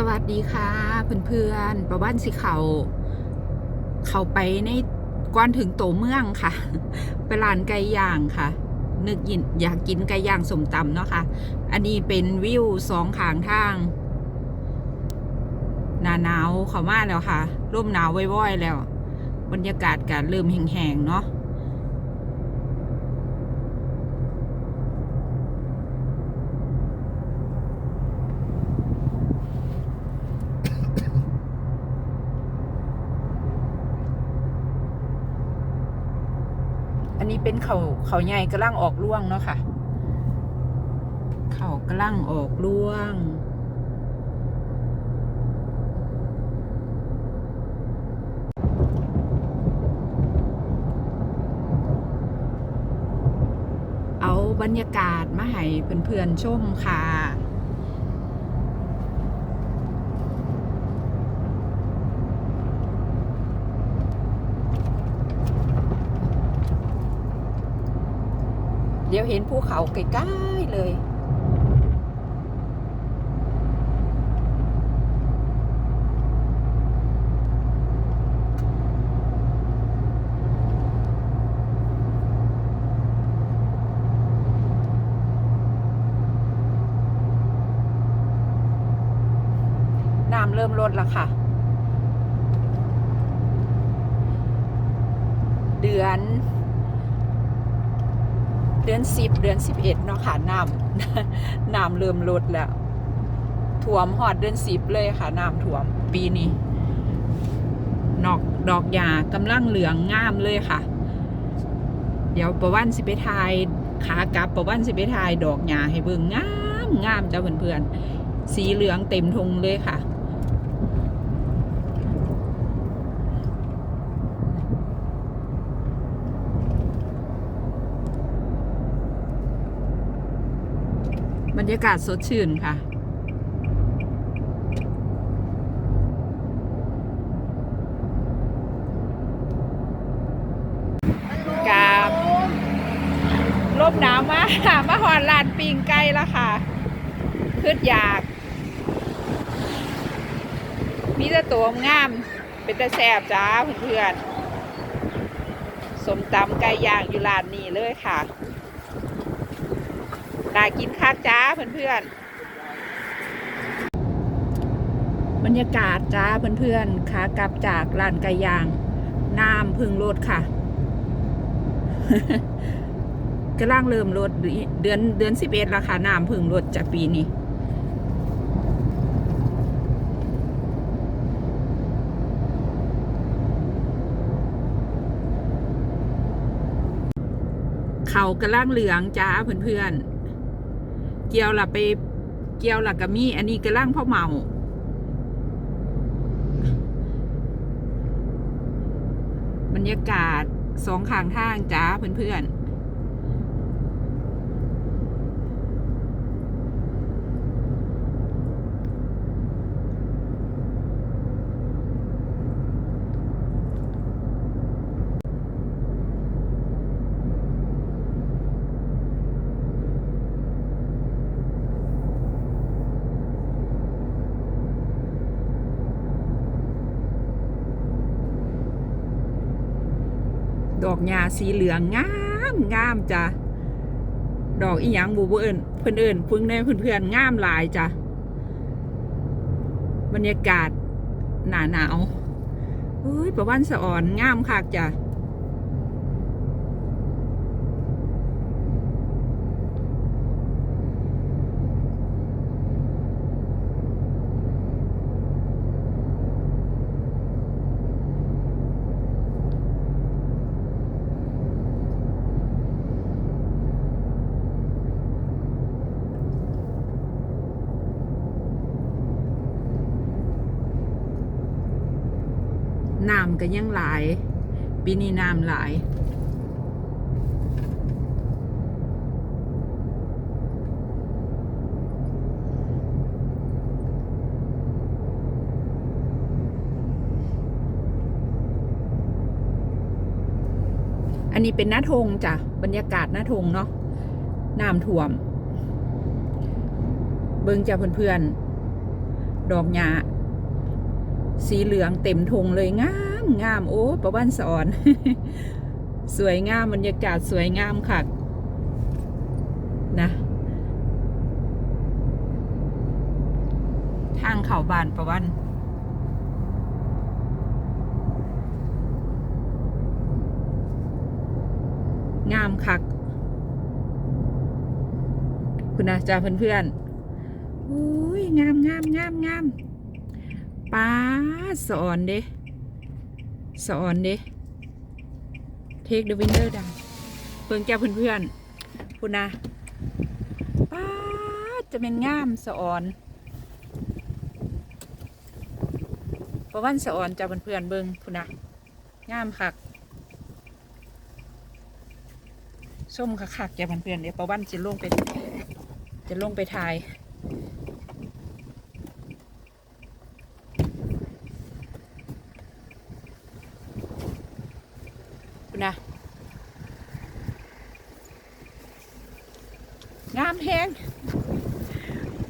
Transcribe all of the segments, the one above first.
สวัสดีค่ะเพื่อนๆประวันสิเขา เขาไปในก่อนถึงโตเมืองค่ะ ไปร้านไก่ย่างค่ะ นึกยินอยากกินไก่ย่างสมตำเนาะค่ะ อันนี้เป็นวิวสองขางทาง หนาหนาวเขามาแล้วค่ะ ร่มหนาวว้อยๆแล้ว บรรยากาศการเริ่มแห้งๆเนาะ นี้เป็นเขาเขาใหญ่กำลังออกร่วงเนาะค่ะ เขากำลังออกร่วง เอาบรรยากาศมาให้เพื่อนๆชมค่ะ เดี๋ยวเห็นภูเขาใกล้ๆเลย น้ำเริ่มลดแล้วค่ะ เดือน เดือนสิบเดือนสิบเอ็ดเนาะค่ะน้ำน้ำเริ่มลดแล้วท่วมหอดเดือนสิบเลยค่ะน้ำท่วมปีนี้นอกดอกยากำลังเหลืองงามเลยค่ะ เดี๋ยวประวันสิไปทายขากลับประวันสิไปทายดอกหญ้าให้เบิ่งงามงามจ้าเพื่อนๆสีเหลืองเต็มทงเลยค่ะ บรรยากาศสดชื่นค่ะ กาบลมหนาวมากมาหอนลานปิงไก่ละค่ะคืดอยาก มีแต่ตัวงาม เป็นแต่แสบจ้าเพื่อนๆสมตำไก่ย่างอยู่ร้านนี้เลยค่ะ น่ากินคักจ้าเพื่อนๆ บรรยากาศจ้าเพื่อนๆขากลับจากร้านไก่ยางน้ำพึ่งรถค่ะกำลังเริ่มลดเดือนเดือนสิบเอ็ดราคาน้ำพึ่งลดจากปีนี้เขากำลังเหลืองจ้าเพื่อนๆ เกี่ยวละไปเกี่ยวละกะมี อันนี้กำลังพ่อเมาบรรยากาศสองข้างทางจ้าเพื่อนๆ ดอกหญ้าสีเหลืองงามงามจ้ะดอกอีหยังบูเอิญเพื่อนเอิญพึ่งในเพื่อนเพื่อนงามหลายจ้ะบรรยากาศหนาหนาวเฮ้ยประวันสะอ่อนงามคักจ้ะ น้ำ ก็ยังหลาย ปีนี้น้ำหลายอันนี้เป็นหน้าทงจ้ะบรรยากาศหน้าทงเนาะน้ำท่วม เบิ่งจ้ะเพื่อนๆ ดอกหญ้าสีเหลืองเต็มทงเลยง่า งามโอ้ประวันสอน สวยงามบรรยากาศสวยงามค่ะนะทางเขาบานประวันงามคัก คุณอาจารย์เพื่อนๆอุ้ยงามงามงามงามป้าสอนเด้ สอนเด้เทคเดอะวินเดอร์ดังเพิ่งแก้วเพื่อนๆคุณนะป้าจะเป็นงามสอนประวันสอนจ้าเพื่อนๆเบิ่งคุณนะงามคักส้มคักๆจ้ะเพื่อนๆเดี๋ยวประวันจะลงไปจะลงไปถ่าย นะงามแฮง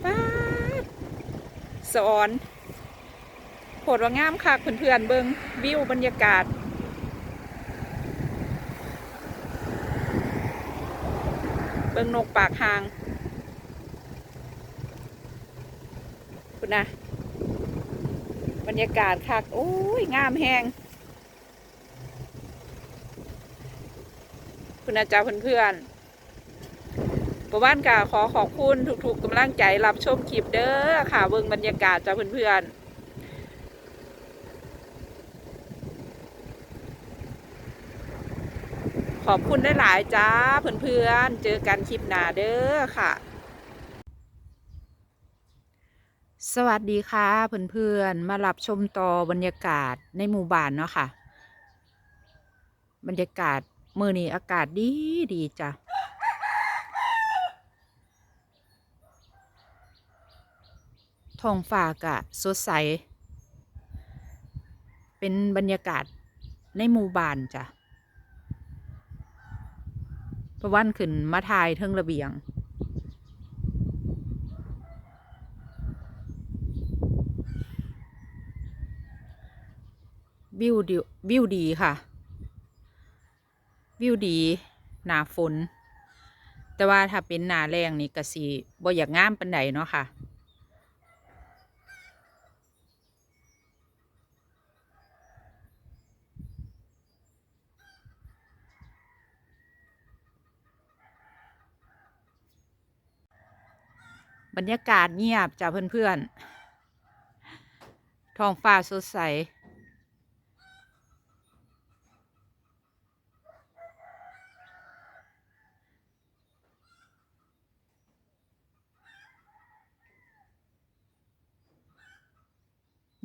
ป้าสอนโหดว่างามคักเพื่อนๆเบิงวิวบรรยากาศ เบิ่งนกปากหางคุณนะบรรยากาศคักโอ้ย งามแหง คุณอาจารย์เพื่อนๆประว่านกาขอขอบคุณทุกๆกำลังใจรับชมคลิปเด้อค่ะเบิ่งบรรยากาศจ้าเพื่อนๆขอบคุณได้หลายจ้าเพื่อนๆ เจอกันคลิปหน้าเด้อค่ะ สวัสดีค่ะเพื่อนๆ มารับชมต่อบรรยากาศในหมู่บ้านเนาะค่ะ บรรยากาศ มือนี้อากาศดีดีจ้ะท้องฟ้ากะสดใส เป็นบรรยากาศในหมู่บ้านจ้ะพระวันขึ้นมาทายเทิงระเบียงวิวดีวิวดีค่ะ วิวดีหนาฝน แต่ว่าถ้าเป็นหนาแรงนี่ก็สีบ่อยากงามปันใดเนาะค่ะ บรรยากาศเงียบจ้ะเพื่อนๆท้องฟ้าสดใส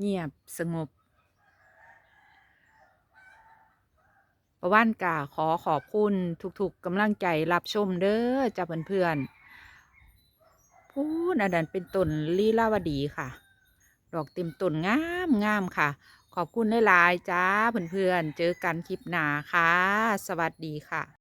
เงียบสงบ ประว่านกาขอขอบคุณทุกๆกำลังใจรับชมเด้อจ้ะเพื่อนๆพูนอันนั้นเป็นต้นลีลาวดีค่ะ ดอกเต็มต้นงามงามค่ะ ขอบคุณหลายๆจ้าเพื่อนๆเจอกันคลิปหน้าค่ะ สวัสดีค่ะ